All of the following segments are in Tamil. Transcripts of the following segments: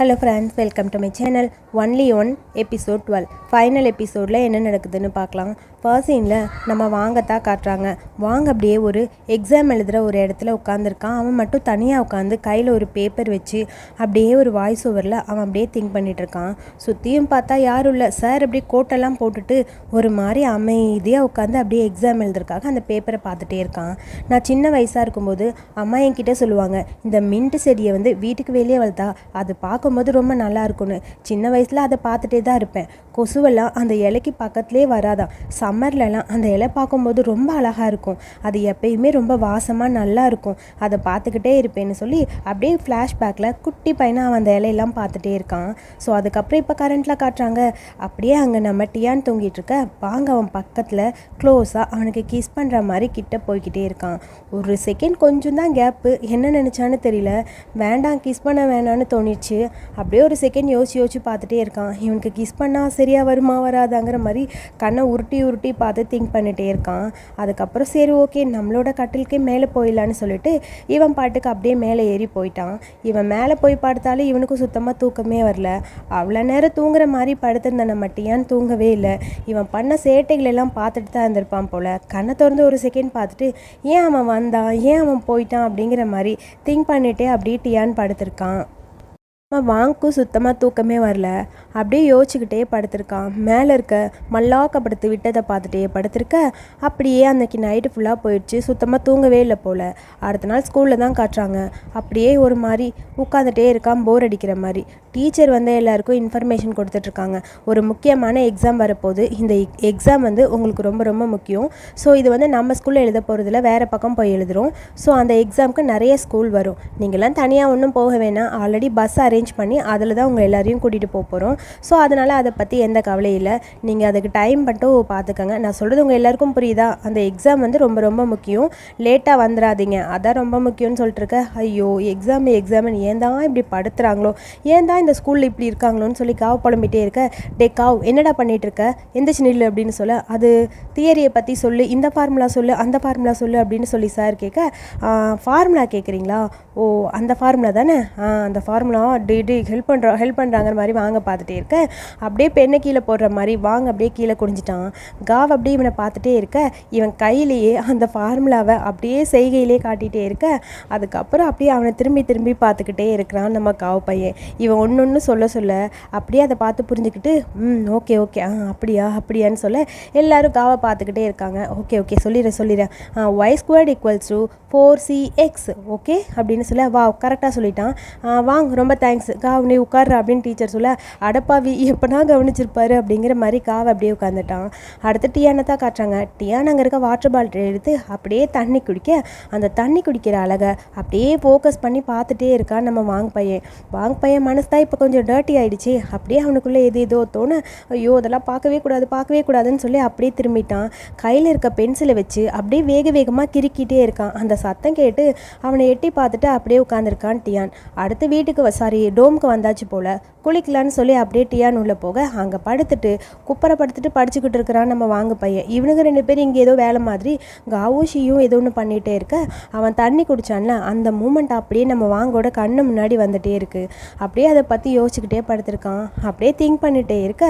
Hello friends welcome to my channel only one episode twelve final எபிசோடில் என்ன நடக்குதுன்னு பார்க்கலாம். ஃபர்ஸ்ட் சீனில் நம்ம வாங்கத்தான் காட்டுறாங்க. வாங்க அப்படியே ஒரு எக்ஸாம் எழுதுகிற ஒரு இடத்துல உட்காந்துருக்கான் அவன் மட்டும் தனியாக உட்காந்து கையில் ஒரு பேப்பர் வச்சு அப்படியே ஒரு வாய்ஸ் ஓவரில் அவன் அப்படியே திங்க் பண்ணிகிட்ருக்கான் சுற்றியும் பார்த்தா யாரும் இல்லை. சார் அப்படியே கோட்டெல்லாம் போட்டுட்டு ஒரு மாதிரி அமைதியாக உட்காந்து அப்படியே எக்ஸாம் எழுதுறதுக்காக அந்த பேப்பரை பார்த்துட்டே இருக்கான். நான் சின்ன வயசாக இருக்கும்போது அம்மா என்கிட்ட சொல்லுவாங்க இந்த மின்ட்டு செடியை வந்து வீட்டுக்கு வெளியே வளர்த்தா அது பார்க்க பார்க்கும்போது ரொம்ப நல்லா இருக்கும்னு சின்ன வயசில் அதை பார்த்துட்டே தான் இருப்பேன். கொசுவெல்லாம் அந்த இலைக்கு பக்கத்துலேயே வராதான் சம்மர்லலாம் அந்த இலை பார்க்கும்போது ரொம்ப அழகாக இருக்கும். அது எப்பயுமே ரொம்ப வாசமாக நல்லா இருக்கும் அதை பார்த்துக்கிட்டே இருப்பேன்னு சொல்லி அப்படியே ஃப்ளாஷ்பேக்கில் குட்டி பையனை அவன் அந்த இலையெல்லாம் பார்த்துட்டே இருக்கான். ஸோ அதுக்கப்புறம் இப்போ கரண்ட்டில் காட்டுறாங்க. அப்படியே அங்கே நம்ம டியான் தூங்கிட்டு இருக்க. வாங்க அவன் பக்கத்தில் க்ளோஸாக அவனுக்கு கிஸ் பண்ணுற மாதிரி கிட்ட போய்கிட்டே இருக்கான். ஒரு செகண்ட் கொஞ்சம் தான் கேப்பு என்ன நினச்சான்னு தெரியல. வேண்டாம் கிஸ் பண்ண வேணான்னு தோணிடுச்சு. அப்படியே ஒரு செகண்ட் யோசிச்சு யோசிச்சு பார்த்துட்டே இருக்கான். இவனுக்கு கிஸ் பண்ணால் சரியாக வருமா வராதாங்கிற மாதிரி கண்ணை உருட்டி உருட்டி பார்த்து திங்க் பண்ணிகிட்டே இருக்கான். அதுக்கப்புறம் சரி ஓகே நம்மளோட கட்டிலுக்கே மேலே போயிடலான்னு சொல்லிட்டு இவன் பாட்டுக்கு அப்படியே மேலே ஏறி போயிட்டான். இவன் மேலே போய் படுத்தாலே இவனுக்கும் சுத்தமாக தூக்கமே வரல. அவ்வளோ நேரம் தூங்குற மாதிரி படுத்திருந்த நம்ம டியான் தூங்கவே இல்லை. இவன் பண்ண சேட்டைகள் எல்லாம் பார்த்துட்டு தான் இருந்திருப்பான் போல். கண்ணை திறந்து ஒரு செகண்ட் பார்த்துட்டு ஏன் அவன் வந்தான்? ஏன் அவன் போயிட்டான்? அப்படிங்கிற மாதிரி திங்க் பண்ணிட்டே அப்படியே டியான் படுத்திருக்கான். நம்ம வாங்கும் சுத்தமாக தூக்கமே வரல. அப்படியே யோசிச்சுக்கிட்டே படுத்திருக்கான். மேலே இருக்க மல்லாக்க படுத்து விட்டதை பார்த்துட்டே படுத்திருக்க. அப்படியே அன்னைக்கு நைட்டு ஃபுல்லாக போயிடுச்சு. சுத்தமாக தூங்கவே இல்லை போல். அடுத்த நாள் ஸ்கூலில் தான் காட்டுறாங்க. அப்படியே ஒரு மாதிரி உட்காந்துட்டே இருக்கான். போர் அடிக்கிற மாதிரி. டீச்சர் வந்து எல்லாருக்கும் இன்ஃபர்மேஷன் கொடுத்துட்ருக்காங்க. ஒரு முக்கியமான எக்ஸாம் வரப்போகுது. இந்த எக்ஸாம் வந்து உங்களுக்கு ரொம்ப ரொம்ப முக்கியம். ஸோ இது வந்து நம்ம ஸ்கூலில் எழுத போகிறதுல வேறு பக்கம் போய் எழுதுகிறோம் ஸோ அந்த எக்ஸாமுக்கு நிறைய ஸ்கூல் வரும். நீங்களாம் தனியாக ஒன்றும் போக வேணாம். ஆல்ரெடி பஸ் அரேஞ்ச் பண்ணி அதில் தான் உங்கள் எல்லாரையும் கூட்டிகிட்டு போக போகிறோம் ஸோ அதனால் அதை பற்றி எந்த கவலையும் இல்லை. நீங்கள் அதுக்கு டைம் மட்டும் பார்த்துக்கோங்க நான் சொல்கிறது உங்கள் எல்லாருக்கும் புரியுதா? அந்த எக்ஸாம் வந்து ரொம்ப ரொம்ப முக்கியம். லேட்டாக வந்துடாதீங்க அதான் ரொம்ப முக்கியம்னு சொல்லிட்டு இருக்க. ஐயோ எக்ஸாம் எக்ஸாம்னு ஏன் தான் இப்படி படுத்துகிறாங்களோ ஏன் தான் இந்த ஸ்கூலில் இப்படி இருக்காங்களோன்னு சொல்லி காவ் புலம்பிகிட்டே இருக்க? டே காவ் என்னடா பண்ணிகிட்டு இருக்க? எந்த நில்லு அப்படின்னு சொல்ல. அது தியரியை பற்றி சொல்லு. இந்த ஃபார்முலா சொல்லு. அந்த ஃபார்முலா சொல்லு அப்படின்னு சொல்லி சார் கேட்க ஃபார்முலா கேட்குறீங்களா? ஓ அந்த ஃபார்முலா தானே? அந்த ஃபார்முலா அப்படி டே ஹெல்ப் பண்ணுறோம் ஹெல்ப் பண்ணுறாங்கிற மாதிரி வாங்க பார்த்துட்டே இருக்க. அப்படியே பெண்ணை கீழே போடுற மாதிரி வாங்க அப்படியே கீழே குடிஞ்சிட்டான் காவ் அப்படியே இவனை பார்த்துட்டே இருக்க. இவன் கையிலேயே அந்த ஃபார்முலாவை அப்படியே செய்கையிலே காட்டிகிட்டே இருக்க. அதுக்கப்புறம் அப்படியே அவனை திரும்பி திரும்பி பார்த்துக்கிட்டே இருக்கிறான் நம்ம காவ் பையன். இவன் ஒன்று ஒன்று சொல்ல சொல்ல அப்படியே அதை பார்த்து புரிஞ்சுக்கிட்டு ம் ஓகே ஓகே ஆ அப்படியா அப்படியான்னு சொல்ல எல்லாரும் காவை பார்த்துக்கிட்டே இருக்காங்க. ஓகே ஓகே சொல்லிடுறேன் சொல்லிடுறேன் y squared equals to four c x okay அப்படின்னு சொல்ல வா கரெக்டாக சொல்லிட்டான். வாங்க ரொம்ப தேங்க்ஸ் சி கா அவனே உட்கார்ற அப்படின்னு டீச்சர் சொல்ல அடப்பாவி எப்போனா கவனிச்சிருப்பாரு? அப்படிங்கிற மாதிரி காவை அப்படியே உட்காந்துட்டான் அடுத்து டியானை தான் காட்டுறாங்க. டியான் அங்கே இருக்க வாட்டர் பாட்டில் எடுத்து அப்படியே தண்ணி குடிக்க அந்த தண்ணி குடிக்கிற அழகை அப்படியே ஃபோக்கஸ் பண்ணி பார்த்துட்டே இருக்கான் நம்ம வாங்க பையன். வாங்க பையன் மனசு தான் இப்போ கொஞ்சம் டர்ட்டி ஆகிடுச்சு அப்படியே அவனுக்குள்ளே எது ஏதோ தோணு ஐயோ அதெல்லாம் பார்க்கவே கூடாது பார்க்கவே கூடாதுன்னு சொல்லி அப்படியே திரும்பிட்டான். கையில் இருக்க பென்சிலை வச்சு அப்படியே வேக வேகமாக கிறுக்கிட்டே இருக்கான். அந்த சத்தம் கேட்டு அவனை எட்டி பார்த்துட்டு அப்படியே உட்காந்துருக்கான் டியான். அடுத்து வீட்டுக்கு சாரி டோமுக்கு வந்தாச்சு போல். குளிக்கலான்னு சொல்லி அப்படியே டியான் உள்ளே போக அங்கே படுத்துட்டு குப்பரை படுத்துட்டு படிச்சுக்கிட்டு இருக்கிறான் நம்ம வாங்க பையன். இவனுங்க ரெண்டு பேரும் இங்கே ஏதோ வேலை மாதிரி காவோஷியும் ஏதோ ஒன்று பண்ணிகிட்டே இருக்க. அவன் தண்ணி குடிச்சான்ல அந்த மூமெண்ட் அப்படியே நம்ம வாங்கோட கண்ணு முன்னாடி வந்துகிட்டே இருக்கு. அப்படியே அதை பற்றி யோசிச்சுக்கிட்டே படுத்திருக்கான். அப்படியே திங்க் பண்ணிகிட்டே இருக்க.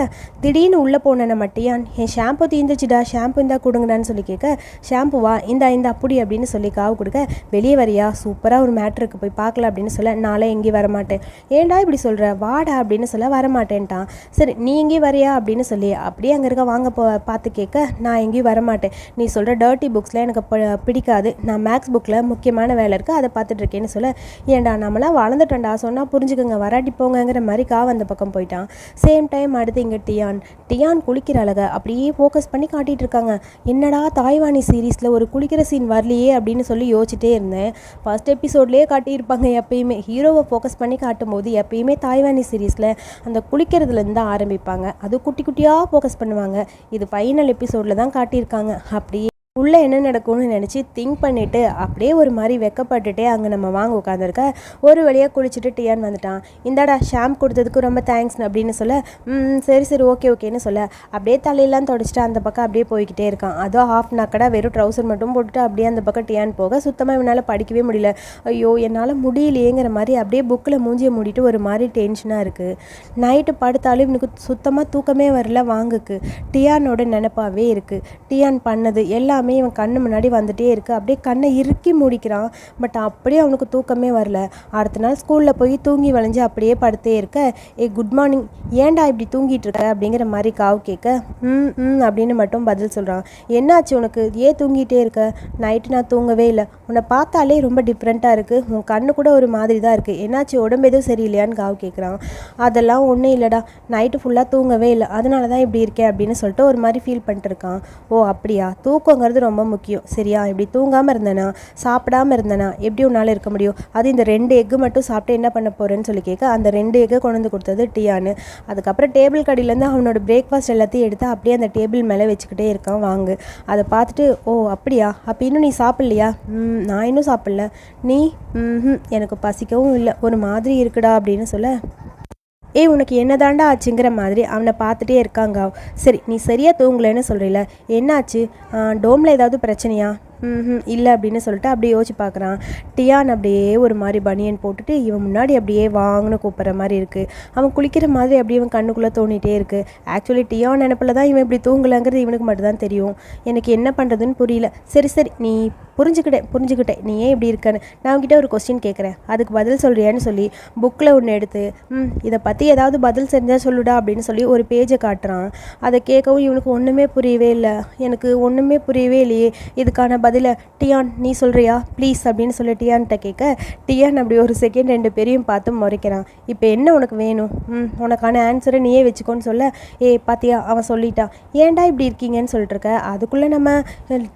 திடீர்னு உள்ளே போன நம்ம டியான் என் ஷாம்பு தீந்துச்சுடா ஷாம்பு இந்தா கொடுங்கடான்னு சொல்லி கேட்க ஷாம்புவா இந்தா இந்த அப்படி அப்படின்னு சொல்லி காவு கொடுக்க வெளியே வரியா சூப்பராக ஒரு மேட்ருக்கு போய் பார்க்கலாம் அப்படின்னு சொல்ல நாளே எங்கேயும் வரமாட்டேன். ஏன்டா இப்படி சொல்கிற வாடா அப்படின்னு சொல்ல வரமாட்டேன்ட்டான். சரி நீ எங்கேயும் வரியா அப்படின்னு சொல்லி அப்படியே அங்கே இருக்க வாங்க போ பார்த்து கேட்க நான் எங்கேயும் வரமாட்டேன். நீ சொல்கிற டர்ட்டி புக்ஸ்லாம் எனக்கு ப- பிடிக்காது. நான் மேக்ஸ் புக்கில் முக்கியமான வேலை இருக்குது அதை பார்த்துட்ருக்கேன்னு சொல்ல ஏன்டா நம்மளாம் வளர்ந்துட்டோண்டா சொன்னால் புரிஞ்சுக்கோங்க வராட்டி போங்கங்கிற மாதிரி கா அந்த பக்கம் போயிட்டான். சேம் டைம் அடுத்து இங்கே டியான். டியான் குளிக்கிற அழகை அப்படியே ஃபோக்கஸ் பண்ணி காட்டிகிட்டு இருக்காங்க. என்னடா தாய்வானி சீரீஸில் ஒரு குளிக்கிற சீன் வரலையே அப்படின்னு சொல்லி யோசிச்சிட்டே இருந்தேன். ஃபர்ஸ்ட் எபிசோட்லேயே காட்டியிருப்பாங்க எப்பயுமே. ஹீரோவை ஃபோக்கஸ் பண்ணி காட்டும்போது எப்பயுமே தாய்வானி சீரீஸில் அந்த குளிக்கிறதுலேருந்து தான் ஆரம்பிப்பாங்க. அது குட்டி குட்டியாக ஃபோக்கஸ் பண்ணுவாங்க. இது ஃபைனல் எபிசோடில் தான் காட்டியிருக்காங்க. அப்படியே உள்ளே என்ன நடக்கும்னு நினச்சி திங்க் பண்ணிவிட்டு அப்படியே ஒரு மாதிரி வெக்கப்பட்டுட்டே அங்கே நம்ம வாங்க உட்காந்துருக்க ஒரு வழியாக குளிச்சுட்டு டியான் வந்துட்டான். இந்தாடா ஷாம் கொடுத்ததுக்கு ரொம்ப தேங்க்ஸ் அப்படின்னு சொல்ல "ம், சரி சரி ஓகே ஓகேன்னு சொல்ல. அப்படியே தலையெல்லாம் தொடச்சிட்டு அந்த பக்கம் அப்படியே போய்கிட்டே இருக்கான். அதுவும் ஹாஃப் நாக்கடா வெறும் ட்ரௌசர் மட்டும் போட்டுட்டு அப்படியே அந்த பக்கம் டியான் போக சுத்தமாக இவனால் படிக்கவே முடியல. ஐயோ என்னால் முடியலையேங்கிற மாதிரி அப்படியே புக்கில் மூஞ்சியை மூடிட்டு ஒரு மாதிரி டென்ஷனாக இருக்குது நைட்டு படுத்தாலும் இவனுக்கு சுத்தமாக தூக்கமே வரல வாங்குக்கு. டியானோட நினப்பாகவே இருக்குது டியான் பண்ணது எல்லாமே இவன் கண்ணு முன்னாடி வந்துட்டே இருக்குது அப்படியே கண்ணை இறுக்கி மூடிக்கிறான். பட் அப்படியே அவனுக்கு தூக்கமே வரல. அடுத்த நாள் ஸ்கூலில் போய் தூங்கி வளைஞ்சு அப்படியே படுத்தே இருக்க. ஏ குட் மார்னிங் ஏன்டா இப்படி தூங்கிட்டு இருக்க? அப்படிங்கிற மாதிரி காவு கேட்க ம் ம் அப்படின்னு மட்டும் பதில் சொல்கிறான் என்னாச்சு உனக்கு? ஏன் தூங்கிட்டே இருக்க? நைட்டு நான் தூங்கவே இல்லை. உன்னை பார்த்தாலே ரொம்ப டிஃப்ரெண்ட்டாக இருக்குது உன் கண்ணு கூட ஒரு மாதிரி தான் இருக்குது என்னாச்சு? உடம்பு எதுவும் சரியில்லையான்னு காவு கேட்குறான். அதெல்லாம் ஒன்றும் இல்லைடா. நைட்டு ஃபுல்லாக தூங்கவே இல்லை. அதனால தான் இப்படி இருக்கேன் அப்படின்னு சொல்லிட்டு ஒரு மாதிரி ஃபீல் பண்ணிட்டு இருக்கான். ஓ அப்படியா? தூக்கங்கிறது ரொம்ப முக்கியம். சரியா? இப்படி தூங்காமல் இருந்தேனா சாப்பிடாம இருந்தேனா எப்படி உன்னால் இருக்க முடியும்? அது இந்த ரெண்டு எக்கு மட்டும் சாப்பிட்டு என்ன பண்ண போகிறேன்னு சொல்லி கேட்க அந்த ரெண்டு எக்கை கொண்டு வந்து கொடுத்தது டீயானு. அதுக்கப்புறம் டேபிள் கடையிலேருந்து அவனோட பிரேக்ஃபாஸ்ட் எல்லாத்தையும் எடுத்து அப்படியே அந்த டேபிள் மேலே வச்சுக்கிட்டே இருக்கான் வாங்கு. அதை பார்த்துட்டு ஓ அப்படியா? அப்போ இன்னும் நீ சாப்பிட்லையா? ம் நான் இன்னும் சாப்பிட்ல. நீ? எனக்கு பசிக்கவும் இல்லை. ஒரு மாதிரி இருக்குடா அப்படின்னு சொல்ல ஏய் உனக்கு என்னதாண்டா ஆச்சுங்கிற மாதிரி அவனை பார்த்துட்டே இருக்காங்க. சரி நீ சரியாக தூங்கலைன்னு சொல்கிறீல என்னாச்சு? டோமில் ஏதாவது பிரச்சனையா? ம் இல்லை அப்படின்னு சொல்லிட்டு அப்படியே யோசிச்சு பார்க்குறான். டியான் அப்படியே ஒரு மாதிரி பனியன் போட்டுட்டு இவன் முன்னாடி அப்படியே வாங்கன்னு கூப்பிட்ற மாதிரி இருக்குது அவன் குளிக்கிற மாதிரி அப்படியே இவன் கண்ணுக்குள்ளே தோண்டிகிட்டே இருக்குது ஆக்சுவலி டியான் நினப்பில் தான் இவன் இப்படி தூங்கலைங்கிறது இவனுக்கு மட்டும்தான் தெரியும். எனக்கு என்ன பண்ணுறதுன்னு புரியல. சரி சரி நீ புரிஞ்சுக்கிட்டேன் புரிஞ்சுக்கிட்டேன். நீ ஏன் இப்படி இருக்கன்னு? நான் உங்ககிட்ட ஒரு கொஸ்டின் கேட்குறேன். அதுக்கு பதில் சொல்கிறியான்னு சொல்லி புக்கில் ஒன்று எடுத்து ம் இதை பற்றி ஏதாவது பதில் செஞ்சால் சொல்லுடா அப்படின்னு சொல்லி ஒரு பேஜை காட்டுறான். அதை கேட்கவும் இவனுக்கு ஒன்றுமே புரியவே இல்லை. எனக்கு ஒன்றுமே புரியவே இல்லையே. இதுக்கான பதிலை டியான் நீ சொல்கிறியா ப்ளீஸ் அப்படின்னு சொல்லி டியான்கிட்ட கேட்க டியான் அப்படி ஒரு செகண்ட் ரெண்டு பேரையும் பார்த்து முறைக்கிறான். இப்போ என்ன உனக்கு வேணும்? ம் உனக்கான ஆன்சரை நீயே வச்சுக்கோன்னு சொல்ல. ஏ பாத்தியா அவன் சொல்லிட்டான். ஏன்டா இப்படி இருக்கீங்கன்னு சொல்லிட்டுருக்க அதுக்குள்ளே நம்ம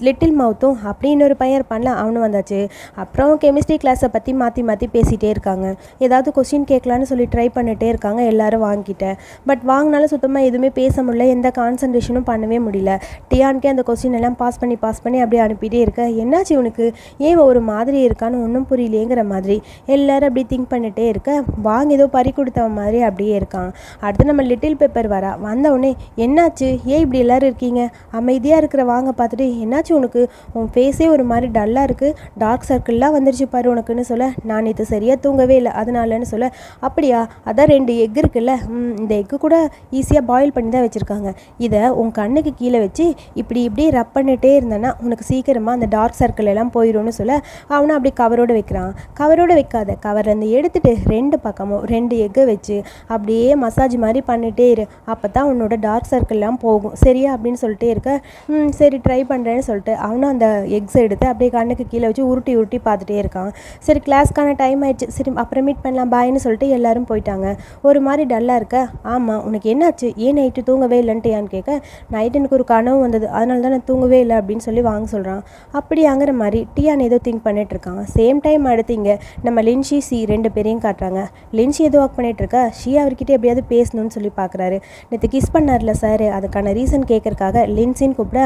லிட்டில் மவுத்தும் அப்படி இன்னொரு பையன் இருப்பான்ல அவனும் வந்தாச்சு. அப்புறம் கெமிஸ்ட்ரி கிளாஸை பற்றி மாற்றி மாற்றி பேசிகிட்டே இருக்காங்க. ஏதாவது கொஸ்டின் கேட்கலான்னு சொல்லி ட்ரை பண்ணிகிட்டே இருக்காங்க. எல்லோரும் வாங்கிட்டேன் பட் வாங்கினாலும் சுத்தமாக எதுவுமே பேச முடியல. எந்த கான்சன்ட்ரேஷனும் பண்ணவே முடியல. டியான்கே அந்த கொஸ்டின் எல்லாம் பாஸ் பண்ணி பாஸ் பண்ணி அப்படியே அனுப்பிட்டே இருக்க. என்னாச்சு இவனுக்கு ஏன் ஒரு மாதிரி இருக்கான்னு ஒன்றும் புரியலையேங்கிற மாதிரி. எல்லோரும் அப்படி திங்க் பண்ணிகிட்டே இருக்க. வாங்க ஏதோ பறி கொடுத்தவன் மாதிரி அப்படியே இருக்கான். அடுத்து நம்ம லிட்டில் பேப்பர் வரா. வந்தவுடனே என்னாச்சு? ஏன் இப்படி எல்லோரும் இருக்கீங்க? அமைதியாக இருக்கிற வாங்க பார்த்துட்டு என்னாச்சு உனக்கு? உன் ஃபேஸே ஒரு மாதிரி டல்லாக இருக்குது டார்க் சர்க்கிள்லாம் வந்துருச்சு பாரு உனக்குன்னு சொல்ல நான் இது சரியாக தூங்கவே இல்லை அதனாலன்னு சொல்ல. அப்படியா? அதான் ரெண்டு எக் இருக்குல்ல. இந்த எக்கு கூட ஈஸியாக பாயில் பண்ணி தான் வச்சுருக்காங்க. இதை உன் கண்ணுக்கு கீழே வச்சு இப்படி இப்படி ரப் பண்ணிட்டே இருந்தேன்னா உனக்கு சீக்கிரமாக அந்த டார்க் சர்க்கிள் எல்லாம் போயிடும்னு சொல்ல அவனை அப்படி கவரோடு வைக்கிறான். கவரோடு வைக்காத கவர்லேருந்து எடுத்துகிட்டு ரெண்டு பக்கமும் ரெண்டு எக்கை வச்சு அப்படியே மசாஜ் மாதிரி பண்ணிட்டே இரு. அப்போ தான் உன்னோட டார்க் சர்க்கிள்லாம் போகும். சரியா? அப்படின்னு சொல்லிட்டே இருக்க. சரி ட்ரை பண்ணுறேன்னு சொல்லிட்டு அவனும் அந்த எக்ஸ் எடுத்து அப்படியே கண்ணுக்கு கீழே வச்சு உருட்டி உருட்டி பார்த்துட்டே இருக்கான். சரி கிளாஸ்க்கான டைம் ஆயிடுச்சு. சரி அப்புறம் மீட் பண்ணலாம் பாய்னு சொல்லிட்டு எல்லாரும் போயிட்டாங்க. ஒரு மாதிரி டல்லாக இருக்க. ஆமாம் உனக்கு என்னாச்சு? ஏன் நைட்டு தூங்கவே இல்லைன்ட்டியான்னு கேட்க நைட்டு எனக்கு ஒரு கனவு வந்தது. அதனால தான் நான் தூங்கவே இல்லை அப்படின்னு சொல்லி வாங்க சொல்கிறான் அப்படியாங்கிற மாதிரி டியான் ஏதோ திங்க் பண்ணிட்டு இருக்கான். சேம் டைம் அடுத்தீங்க நம்ம லின்ஷி சி ரெண்டு பேரையும் காட்டுறாங்க. லின்ஷி ஏதோ ஒர்க் பண்ணிட்டு இருக்கா? ஷி அவர்கிட்ட எப்படியாவது பேசணும்னு சொல்லி பார்க்குறாரு. நேற்று கிஸ் பண்ணார்ல சார் அதுக்கான ரீசன் கேட்கறக்காக லின்சின்னு கூப்பிட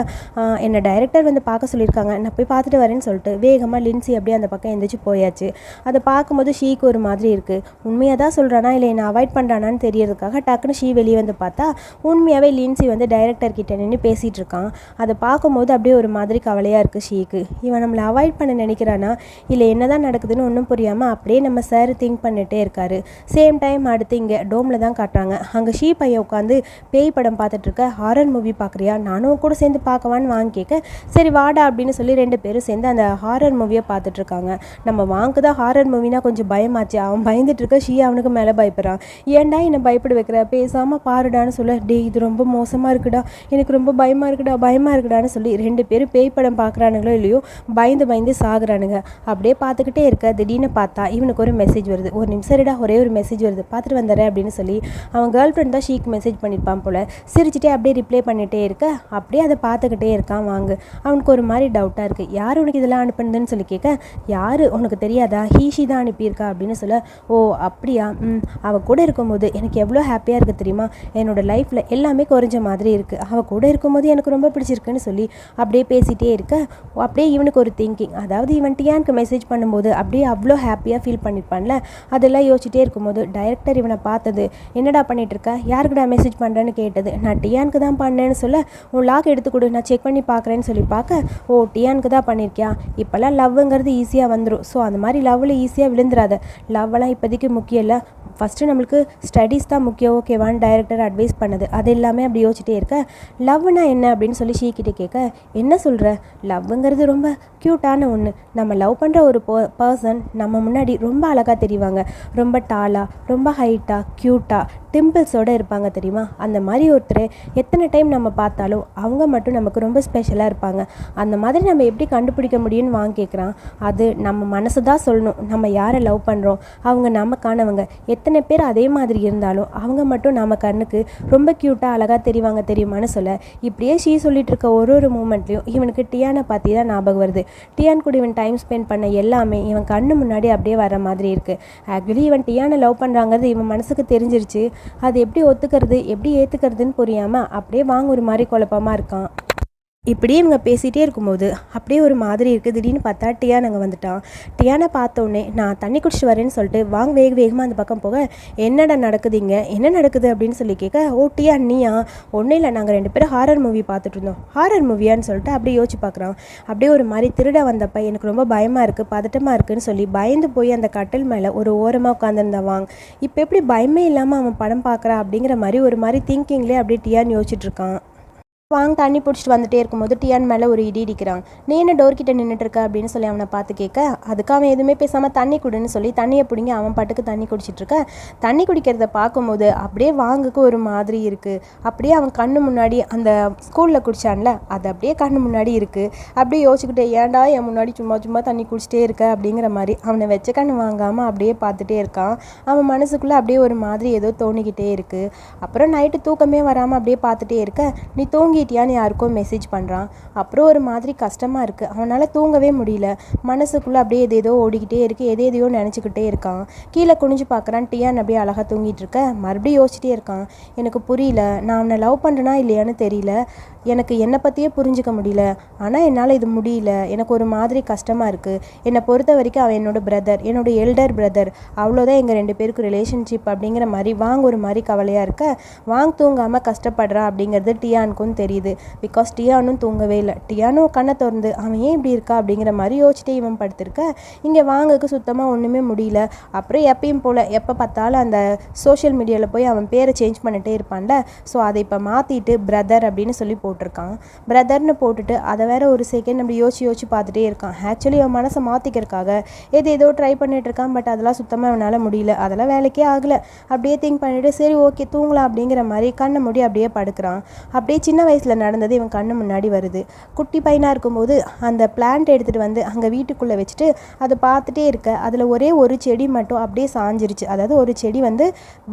என்னை டைரக்டர் வந்து பார்க்க சொல்லியிருக்காங்க. நான் போய் பார்த்து பார்த்துட்டு வரேன்னு சொல்லிட்டு வேகமாக லின்சி அப்படியே அந்த பக்கம் எந்திரிச்சு போயாச்சு. அதை பார்க்கும்போது ஷீக்கு ஒரு மாதிரி இருக்குது உண்மையாக தான் சொல்கிறானா இல்லை என்னை அவாய்ட் பண்ணுறானான்னு தெரியறதுக்காக டக்குன்னு ஷீ வெளியே வந்து பார்த்தா உண்மையாகவே லின்சி வந்து டைரக்டர் கிட்ட நின்று பேசிகிட்டு இருக்கான். அதை பார்க்கும்போது அப்படியே ஒரு மாதிரி கவலையாக இருக்குது ஷீக்கு. இவன் நம்மளை அவாய்ட் பண்ண நினைக்கிறானா? இல்லை என்னதான் நடக்குதுன்னு ஒன்றும் புரியாமல் அப்படியே நம்ம சார் திங்க் பண்ணிட்டே இருக்காரு. சேம் டைம் அடுத்து இங்கே டோமில் தான் காட்டுறாங்க. அங்கே ஷீ பையன் உட்காந்து பேய் படம் பார்த்துட்டு இருக்க ஹாரர் மூவி பார்க்குறியா? நானும் கூட சேர்ந்து பார்க்கவான்னு வாங்கி கேட்க சரி வாடா அப்படின்னு சொல்லி ரெண்டு பேரும் சேர்ந்து அந்த ஹாரர் மூவியை பார்த்துட்ருக்காங்க. நம்ம வாங்க தான் ஹாரர் மூவினா கொஞ்சம் பயமாச்சு. அவன் பயந்துட்டு இருக்க ஷீ அவனுக்கு மேலே பயப்படுறான். ஏன்டா என்னை பயப்பட வைக்கிற? பேசாமல் பாருடான்னு சொல்ல. டே இது ரொம்ப மோசமாக இருக்குடா. எனக்கு ரொம்ப பயமாக இருக்குடா பயமாக இருக்குடான்னு சொல்லி ரெண்டு பேரும் பேய் படம் பார்க்குறானுங்களோ இல்லையோ பயந்து பயந்து சாகுறானுங்க. அப்படியே பார்த்துக்கிட்டே இருக்க. திடீர்னு பார்த்தா இவனுக்கு ஒரு மெசேஜ் வருது. ஒரு நிமிஷம் இடா ஒரே ஒரு மெசேஜ் வருது. பார்த்துட்டு வந்துடுறேன் அப்படின்னு சொல்லி அவன் கேர்ள் ஃப்ரெண்ட் தான் ஷீக்கு மெசேஜ் பண்ணியிருப்பான் போல். சிரிச்சுட்டே அப்படியே ரிப்ளை பண்ணிகிட்டே இருக்க. அப்படியே அதை பார்த்துக்கிட்டே இருக்கான். வாங்க. அவனுக்கு ஒரு மாதிரி டவுட்டாக இருக்குது யார் உனக்கு இதெல்லாம் அனுப்புனதுன்னு சொல்லி கேட்க யார்? உனக்கு தெரியாதா? ஹீஷி தான் அனுப்பியிருக்கா? அப்படின்னு சொல்ல ஓ அப்படியா? ம் அவள் கூட இருக்கும்போது எனக்கு எவ்வளோ ஹாப்பியாக இருக்குது தெரியுமா? என்னோட லைஃப்பில் எல்லாமே குறைஞ்ச மாதிரி இருக்குது அவள் கூட இருக்கும்போது எனக்கு ரொம்ப பிடிச்சிருக்குன்னு சொல்லி அப்படியே பேசிகிட்டே இருக்க அப்படியே இவனுக்கு ஒரு திங்கிங் அதாவது இவன் டியானுக்கு மெசேஜ் பண்ணும்போது அப்படியே அவ்வளோ ஹாப்பியாக ஃபீல் பண்ணியிருப்பான்ல? அதெல்லாம் யோசிச்சிட்டே இருக்கும்போது டைரக்டர் இவனை பார்த்தது என்னடா பண்ணிட்டு இருக்க யாருக்குடா மெசேஜ் பண்ணுறேன்னு கேட்டது? நான் டியானுக்கு தான் பண்ணேன்னு சொல்ல உன் லாக் எடுத்து கொடு. நான் செக் பண்ணி பார்க்குறேன்னு சொல்லி பார்க்க ஓ டியானுக்கு தான் பண்ணியிருக்கியா இப்போல்லாம் லவ்ங்கிறது ஈஸியாக வந்துடும் ஸோ அந்த மாதிரி லவ்வில் ஈஸியாக விழுந்துடாத லவ்வெல்லாம் இப்போதைக்கு முக்கியம் இல்லை. ஃபஸ்ட்டு நம்மளுக்கு ஸ்டடீஸ் தான் முக்கியம். ஓகேவான்னு டைரக்டர் அட்வைஸ் பண்ணது. அது எல்லாமே அப்படி யோசிச்சிட்டே இருக்க லவ்னா என்ன? அப்படின்னு சொல்லி ஷீக்கிட்ட கேட்க என்ன சொல்கிற லவ்வுங்கிறது ரொம்ப க்யூட்டான ஒன்று நம்ம லவ் பண்ணுற ஒரு பர்சன் நம்ம முன்னாடி ரொம்ப அழகாக தெரிவாங்க. ரொம்ப டாலாக ரொம்ப ஹைட்டாக க்யூட்டாக டிம்பிள்ஸோடு இருப்பாங்க தெரியுமா? அந்த மாதிரி ஒருத்தர் எத்தனை டைம் நம்ம பார்த்தாலும் அவங்க மட்டும் நமக்கு ரொம்ப ஸ்பெஷலாக இருப்பாங்க. அந்த மாதிரி நம்ம எப்படி கண்டுபிடிக்க முடியும்னு வாங்க கேட்குறான் அது நம்ம மனசு தான் சொல்லணும். நம்ம யாரை லவ் பண்ணுறோம் அவங்க நமக்கானவங்க. எத்தனை பேர் அதே மாதிரி இருந்தாலும் அவங்க மட்டும் நம்ம கண்ணுக்கு ரொம்ப க்யூட்டாக அழகாக தெரிவாங்க தெரியுமான்னு சொல்ல. இப்படியே ஷீ சொல்லிட்டு இருக்க ஒரு ஒரு மூமெண்ட்லேயும் இவனுக்கு டியானை பற்றி தான் ஞாபகம் வருது. டியான் கூட இவன் டைம் ஸ்பெண்ட் பண்ண எல்லாமே இவன் கண்ணு முன்னாடி அப்படியே வர மாதிரி இருக்குது ஆக்சுவலி இவன் டியானை லவ் பண்ணுறாங்கிறது இவன் மனசுக்கு தெரிஞ்சிருச்சு. அது எப்படி ஒத்துக்கிறது எப்படி ஏற்றுக்கிறதுன்னு புரியாமல் அப்படியே வாங்க ஒரு மாதிரி குழப்பமாக இருக்கான். இப்படியே இவங்க பேசிகிட்டே இருக்கும்போது அப்படியே ஒரு மாதிரி இருக்குது திடீர்னு பார்த்தா டியான் அங்கே வந்துட்டான். டியானை பார்த்தோன்னே நான் தண்ணி குடிச்சிட்டு வரேன்னு சொல்லிட்டு வாங்க வேக வேகமாக அந்த பக்கம் போக. என்னடா நடக்குது இங்கே? என்ன நடக்குது? அப்படின்னு சொல்லி கேட்க ஓ டியான் நீயா? ஒன்றும் இல்லை. நாங்கள் ரெண்டு பேரும் ஹாரர் மூவி பார்த்துட்டு இருந்தோம். ஹாரர் மூவியான்னு சொல்லிட்டு அப்படியே யோசிச்சு பார்க்குறான். அப்படியே ஒரு மாதிரி திருட வந்தப்ப எனக்கு ரொம்ப பயமாக இருக்குது பதட்டமாக இருக்குதுன்னு சொல்லி பயந்து போய் அந்த கட்டில் மேலே ஒரு ஓரமாக உட்காந்துருந்தான் வாங்க. இப்போ எப்படி பயமே இல்லாமல் அவன் படம் பார்க்குறான் அப்படிங்கிற மாதிரி ஒரு மாதிரி திங்கிங்லேயே அப்படியே டியான் யோசிச்சுட்ருக்கான் வாங்க தண்ணி பிடிச்சிட்டு வந்துட்டே இருக்கும்போது டியான் மேலே ஒரு இடி இடிக்கிறான் நீ என்ன டோர் கிட்ட நின்றுட்டு இருக்க அப்படின்னு சொல்லி அவனை பார்த்து கேட்க அதுக்கு அவன் எதுவுமே பேசாமல் தண்ணி குடுன்னு சொல்லி தண்ணியை பிடிங்கி அவன் பாட்டுக்கு தண்ணி குடிச்சிட்டு இருக்க. தண்ணி குடிக்கிறத பார்க்கும்போது அப்படியே வாங்குக்கு ஒரு மாதிரி இருக்குது அப்படியே அவன் கண்ணு முன்னாடி அந்த ஸ்கூலில் குடிச்சான்ல அது அப்படியே கண்ணு முன்னாடி இருக்குது அப்படியே யோசிச்சுக்கிட்டே ஏன்டா என் முன்னாடி சும்மா சும்மா தண்ணி குடிச்சிட்டே இருக்க? அப்படிங்கிற மாதிரி அவனை வச்ச கண்ணு வாங்காமல் அப்படியே பார்த்துட்டே இருக்கான். அவன் மனசுக்குள்ளே அப்படியே ஒரு மாதிரி ஏதோ தோணிக்கிட்டே இருக்குது அப்புறம் நைட்டு தூக்கமே வராமல் அப்படியே பார்த்துட்டே இருக்க. நீ தூங்கிட்டியான்னு யாருக்கோ மெசேஜ் பண்ணுறான் அப்புறம் ஒரு மாதிரி கஷ்டமாக இருக்குது அவனால் தூங்கவே முடியல. மனசுக்குள்ளே அப்படியே எது ஏதோ ஓடிக்கிட்டே இருக்குது எது எதையோ நினச்சிக்கிட்டே இருக்கான். கீழே குனிஞ்சு பார்க்குறான் டியான் அப்படியே அழகாக தூங்கிட்டு இருக்க. மறுபடியும் யோசிச்சிட்டே இருக்கான். எனக்கு புரியல. நான் அவனை லவ் பண்ணுறேனா இல்லையான்னு தெரியல. எனக்கு என்னை பற்றியே புரிஞ்சுக்க முடியல. ஆனால் என்னால் இது முடியல. எனக்கு ஒரு மாதிரி கஷ்டமாக இருக்குது என்னை பொறுத்த வரைக்கும் அவன் என்னோட பிரதர் என்னோட எல்டர் பிரதர் அவ்வளோதான் எங்கள் ரெண்டு பேருக்கு ரிலேஷன்ஷிப் அப்படிங்கிற மாதிரி வாங்க ஒரு மாதிரி கவலையாக இருக்க வாங்க தூங்காமல் கஷ்டப்படுறா அப்படிங்கிறது டியானுக்கும் தெரியுது. பிகாஸ் டியானும் தூங்கவே இல்லை. டியானும் கண்ணை திறந்து அவன் ஏன் இப்படி இருக்கா? அப்படிங்கிற மாதிரி யோசிச்சுட்டே இவன் படுத்திருக்க. இங்கே வாங்கக்கு சுத்தமாக ஒன்றுமே முடியல. அப்புறம் எப்பயும் போல் எப்போ பார்த்தாலும் அந்த சோஷியல் மீடியாவில் போய் அவன் பேரை சேஞ்ச் பண்ணிட்டே இருப்பான்ல. ஸோ அதை இப்போ மாற்றிட்டு பிரதர் அப்படின்னு சொல்லி போட்டிருக்கான். பிரதர்னு போட்டுட்டு அதை வேற ஒரு செகண்ட் அப்படி யோசிச்சு யோசிச்சு பார்த்துட்டே இருக்கான். ஆக்சுவலி அவன் மனசை மாற்றிக்கிறதுக்காக எது ஏதோ ட்ரை பண்ணிட்டு இருக்கான் பட் அதெல்லாம் சுத்தமாக அவனால் முடியல. அதெல்லாம் வேலைக்கே ஆகலை. அப்படியே திங்க் பண்ணிட்டு சரி ஓகே தூங்கலாம் அப்படிங்கிற மாதிரி கண்ணை மூடி அப்படியே படுக்கிறான். அப்படியே சின்ன வயசில் நடந்தது இவன் கண்ணு முன்னாடி வருது. குட்டி பையனாக இருக்கும்போது அந்த பிளான்ட் எடுத்துகிட்டு வந்து அங்கே வீட்டுக்குள்ளே வச்சுட்டு அதை பார்த்துட்டே இருக்க. அதில் ஒரே ஒரு செடி மட்டும் அப்படியே சாஞ்சிருச்சு. அதாவது ஒரு செடி வந்து